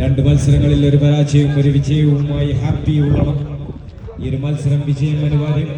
രണ്ട് മത്സരങ്ങളിൽ ഒരു പരാജയവും ഒരു വിജയവുമായി ഹാപ്പി ഉള്ളണം ഈ ഒരു മത്സരം വിജയം അനിവാര്യം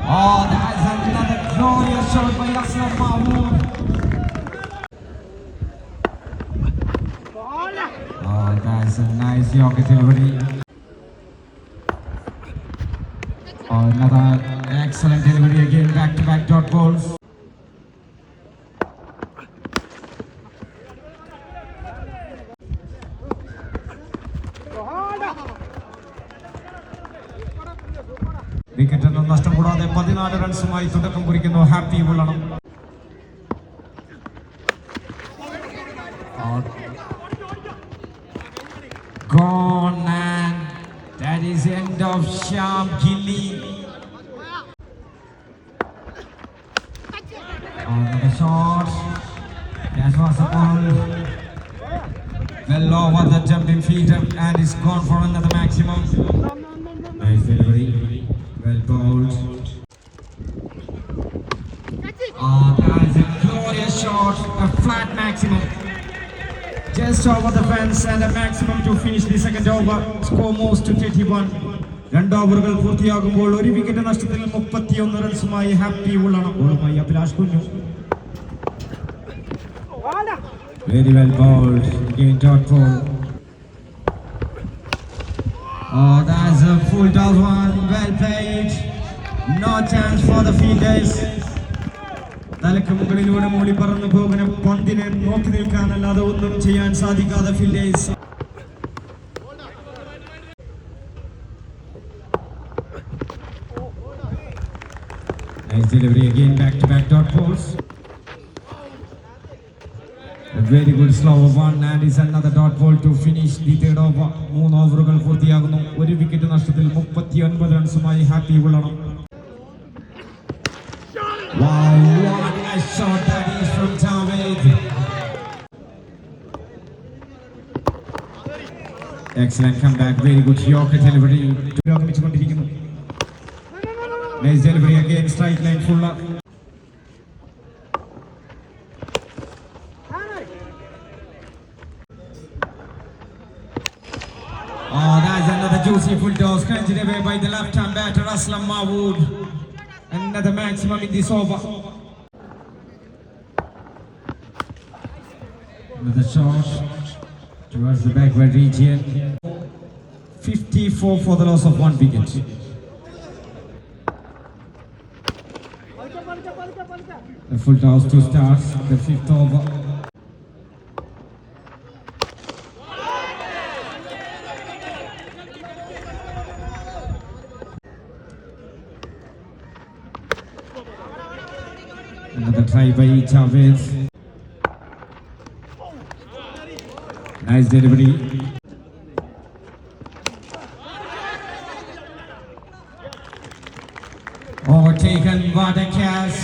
Uh. Oh, Mahmood. That's a nice Yorker delivery. Oh, another excellent delivery again, back-to-back dot balls. വിക്കറ്റൊന്നും നഷ്ടം കൂടാതെ പതിനാല് റൺസുമായി തുടക്കം കുറിക്കുന്നു happy Ullanam Gone and that is end of Sham Gilly. Another shot. That was a ball. Well over the jumping feet and is gone for another maximum. Nice delivery. Well bowled. Ah, that is a glorious shot. A flat maximum Just over the fence and a maximum to finish the second over. Score moves to 31. രണ്ട് ഓവറുകൾ പൂർത്തിയാകുമ്പോൾ ഒരു wicket നഷ്ടത്തിൽ മുപ്പത്തിയൊന്ന് റൺസുമായി happy Ullanam ബോളുമായി Abhilash കുഞ്ഞു Very well bowled. Again dot ball. Oh, that's a full toss one. Well played. No chance for the fielders. തലക്ക് മുകളിലൂടെ മൂളി പറന്നു പോകുന്ന പന്തിനെ നോക്കി നിൽക്കാനല്ലാതെ ഒന്നും ചെയ്യാൻ സാധിക്കാതെ fielders Nice delivery again back to back dot balls. A very good slow one and is another dot ball to finish the third over. മൂന്ന് ഓവറുകൾ പൂർത്തിയാകുന്നു. ഒരു വിക്കറ്റ് നഷ്ടത്തിൽ മുപ്പത്തി ഒൻപത് റൺസുമായി happy Ullanam. Wow, that is from Excellent comeback, very good Yorker delivery. Nice delivery again, strike line full up. Ah, oh, that's another juicy full toss, clenched away by the left-hand batter Aslam Mahwood. Another maximum in this over. Another shot towards the backward region. 54 for the loss of one wicket. The full toss to start the fifth over. Another try by Chavez. Nice delivery. Overtaken, what a catch.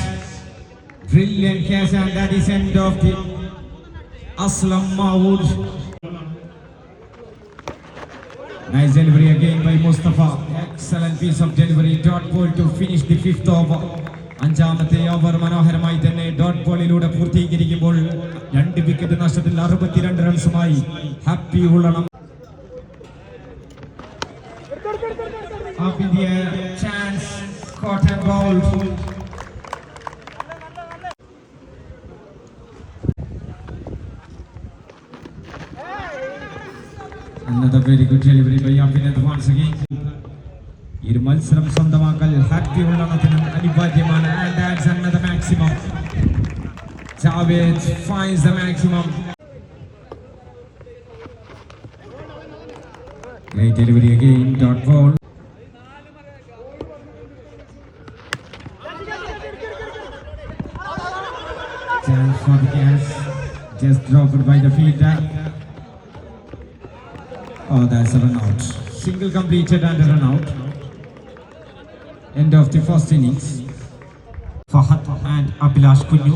Brilliant catch and that is end of the Aslam Mawood. Nice delivery again by Mustafa. Excellent piece of delivery. Dot ball to finish the fifth over. അഞ്ചാമത്തെ over മനോഹരമായി തന്നെ dot ബോളിലൂടെ പൂർത്തീകരിക്കുമ്പോൾ രണ്ട് wicket നഷ്ടത്തിൽ അറുപത്തിരണ്ട് റൺസുമായി happy Ullanam. Again. ഈ മത്സരം സ്വന്തമാക്കൽ happy ഉള്ളണത്തിന് another maximum. Javed finds the maximum. Great delivery again, dot ball. Chance for the just dropped by the fielder. Oh, that's a run out. Single completed and a run out. End of the first innings. Fahad and Abhilash Kunyu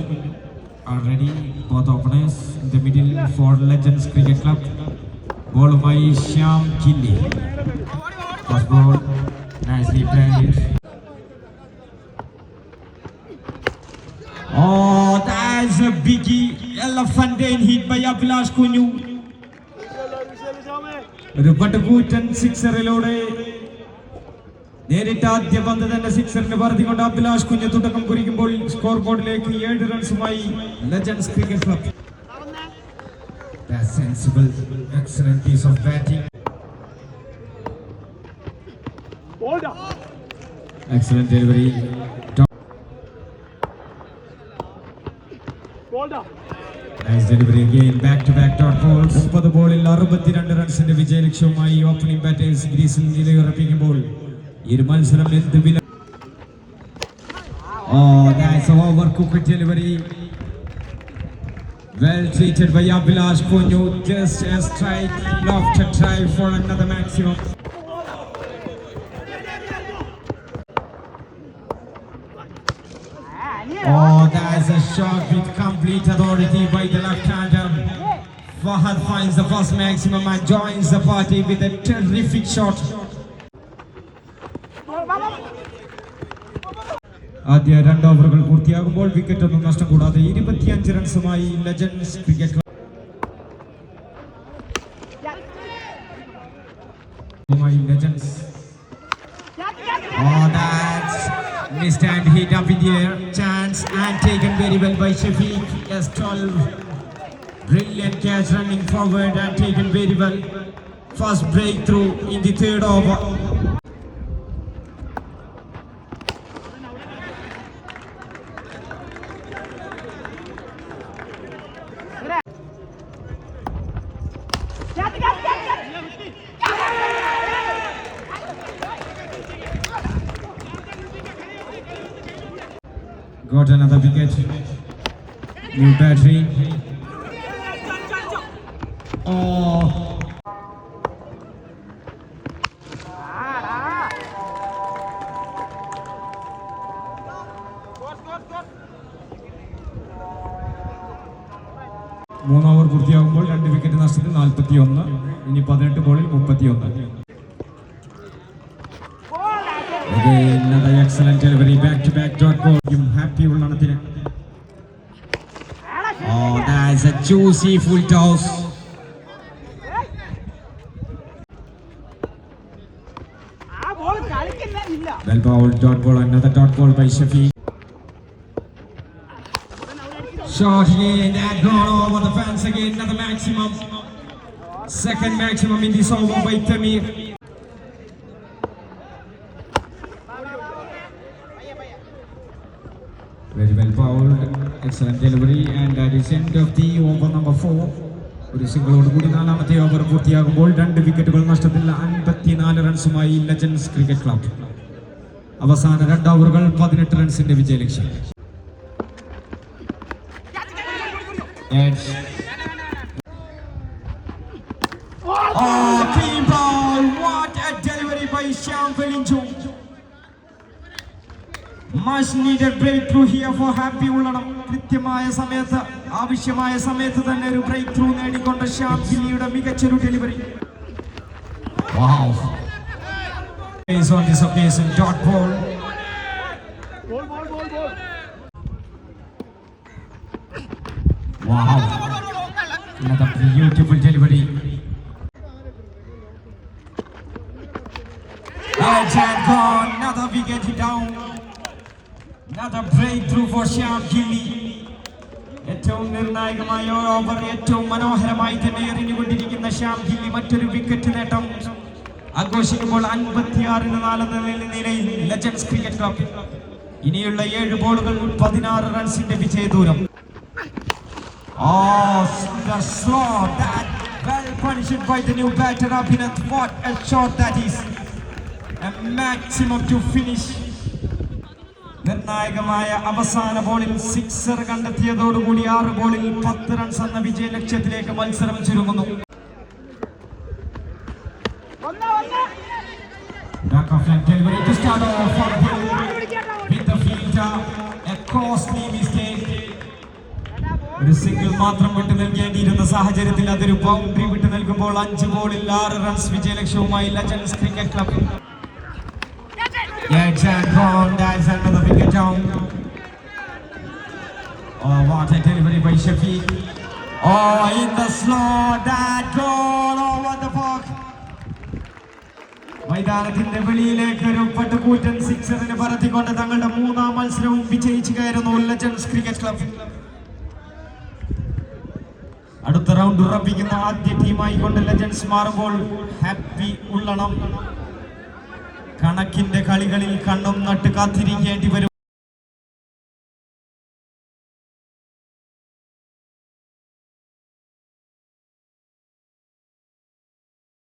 are ready. Both openers in the middle for Legends Cricket Club. ബോളുമായി Shyam കില്ലി first ball nicely played Oh, that's a biggie. Elephantine hit by Abhilash Kunyu. ഒരു പട്ടുകൂറ്റൻ സിക്സറിലൂടെ നേരിട്ട് ആദ്യ പന്ത് തന്നെ സിക്സറിന് പറഞ്ഞുകൊണ്ട് അഭിലാഷ് കുഞ്ഞ് തുടക്കം കുറിക്കുമ്പോൾ score ബോർഡിലേക്ക് ഏഴ് റൺസുമായി legends sensible excellent piece of batting excellent delivery back to back അറുപത്തിരണ്ട് റൺസിന്റെ വിജയലക്ഷ്യവുമായി ഓപ്പണിംഗ് ബാറ്റേഴ്സ് ഗ്രീസിൽ നിലയുറപ്പിക്കുമ്പോൾ ഈ ഒരു മത്സരം എന്ത് വില Oh, that's over cooked delivery. Well treated by Abhilash Kunyu. Just a strike, left to try for another maximum. Oh, that's a shot with complete authority by the left-hander. Fahad finds the first maximum and joins the party with a terrific shot. ആദ്യ രണ്ട് ഓവറുകൾ പൂർത്തിയാകുമ്പോൾ wicket ഒന്നും നഷ്ടം കൂടാതെ ഇരുപത്തിയഞ്ച് റൺസുമായി legends cricket legends Oh, that's missed and hit up in the air. Chance and taken very well by Shafiq. Yes, 12. Brilliant catch running forward and taken very well. First breakthrough in the third over. Got another wicket. New battery. Oh. മൂന്ന് over പൂർത്തിയാകുമ്പോൾ രണ്ട് wicket നഷ്ടത്തിൽ നാൽപ്പത്തി ഒന്ന് ഇനി പതിനെട്ട് ബോളിൽ മുപ്പത്തി ഒന്ന് another excellent delivery, back to back dot ball. യും happy ഉള്ളണത്തിന്. Oh, that's a juicy full toss. ആ ബോൾ കളിക്കില്ല ഇല്ല Well bowled dot ball, another dot ball by Shafiq. Shot again, and gone over the fence again, another maximum. Second maximum in this over by Tamir. Very well bowled, excellent delivery, and that is end of the over number four. ഒരു സിംഗിളോട് കൂടി നാലാമത്തെ over പൂർത്തിയാകുമ്പോൾ രണ്ട് വിക്കറ്റുകൾ നഷ്ടത്തിൽ അൻപത്തിനാല് റൺസുമായി legends cricket club അവസാന രണ്ട് ഓവറുകൾ പതിനെട്ട് റൺസിന്റെ വിജയലക്ഷ്യം. കൃത്യമായ സമയത്ത് ആവശ്യമായ സമയത്ത് തന്നെ ഒരു ബ്രേക്ക് ത്രൂ നേടിക്കൊണ്ട് ഷാഫിലിയുടെ ഗില്ലിയുടെ മികച്ചൊരു delivery beautiful delivery Another breakthrough for Shyam Gilly. ഏറ്റവും നിർണായകമായ ഓവർ ഏറ്റവും മനോഹരമായി തന്നെ എറിഞ്ഞുകൊണ്ടിരിക്കുന്ന ശ്യാം ഗില്ലി മറ്റൊരു വിക്കറ്റ് നേട്ടം ആഘോഷിക്കുമ്പോൾ അൻപത്തിയാറിന് നാലെന്ന നിലയിൽ ലെജൻസ് ക്രിക്കറ്റ് ക്ലബ് ഇനിയുള്ള ഏഴ് ബോളുകൾ പതിനാറ് റൺസിന്റെ വിജയദൂരം Oh, the slot that well punished by the new batter Abhinath. What a shot that is! A maximum to finish. നിർണായകമായ അവസാന ബോളിൽ സിക്സർ കണ്ടെത്തിയതോടുകൂടി ആറ് ബോളിൽ പത്ത് റൺസ് എന്ന വിജയ ലക്ഷ്യത്തിലേക്ക് മത്സരം ചുരുങ്ങുന്നു. ഒരു സിംഗിൾ മാത്രം വിട്ടു നൽകേണ്ടിയിരുന്ന സാഹചര്യത്തിൽ അതൊരു ബൗണ്ടറി വിട്ടു നൽകുമ്പോൾ അഞ്ച് ബോളിൽ ആറ് runs വിജയലക്ഷ്യവുമായി legends cricket club down. Oh, what a delivery by Shafiq. Oh, in the slot, that goal over the fuck. മൈതാനത്തിന്റെ വെളിയിലേക്ക് ഒരു പട്ടുകൂറ്റൻ സിക്സറിന് പറത്തിക്കൊണ്ട് തങ്ങളുടെ മൂന്നാം മത്സരവും വിജയിച്ചു കയറുന്നു ലെജൻസ് ക്രിക്കറ്റ് ക്ലബ് അടുത്ത റൗണ്ട് ഉറപ്പിക്കുന്ന ആദ്യ ടീമായി കൊണ്ട് ലെജൻസ് മാറുമ്പോൾ ഹാപ്പി ഉള്ളണം കണക്കിന്റെ കളികളിൽ കണ്ണും നട്ട് കാത്തിരിക്കേണ്ടി വരും